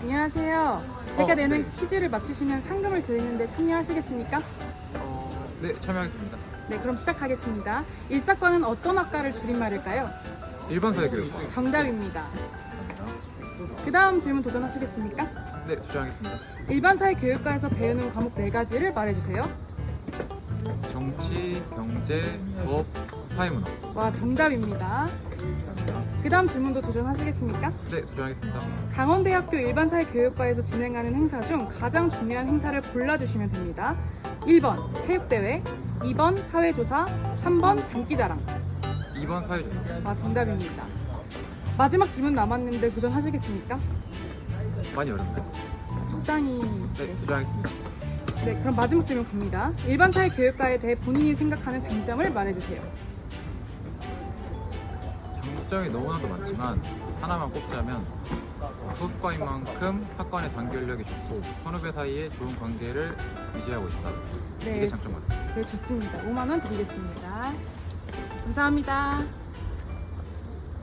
안녕하세요. 제가 어, 내는 네. 퀴즈를 맞추시면 상금을 드리는데 참여하시겠습니까? 어, 네, 참여하겠습니다. 네, 그럼 시작하겠습니다. 일사과는 어떤 학과를 줄임말일까요? 일반 사회교육과. 정답입니다. 그 다음 질문 도전하시겠습니까? 네, 도전하겠습니다. 일반 사회 교육과에서 배우는 과목 네 가지를 말해주세요. 정치, 경제, 법, 사회문화. 와, 정답입니다. 그 다음 질문도 도전하시겠습니까? 네, 도전하겠습니다. 강원대학교 일반사회 교육과에서 진행하는 행사 중 가장 중요한 행사를 골라주시면 됩니다. 1번 체육대회, 2번 사회조사, 3번 장기자랑. 2번 사회조사. 아, 정답입니다. 마지막 질문 남았는데 도전하시겠습니까? 많이 어렵나요? 적당히. 네, 도전하겠습니다. 네, 그럼 마지막 질문 갑니다. 일반사회 교육과에 대해 본인이 생각하는 장점을 말해주세요. 장점이 너무나도 많지만 하나만 꼽자면 어, 소수과인 만큼 학과의 단결력이 좋고 선후배 사이에 좋은 관계를 유지하고 있다. 네, 이게 장점 같습니다. 네, 좋습니다. 5만 원 드리겠습니다. 감사합니다.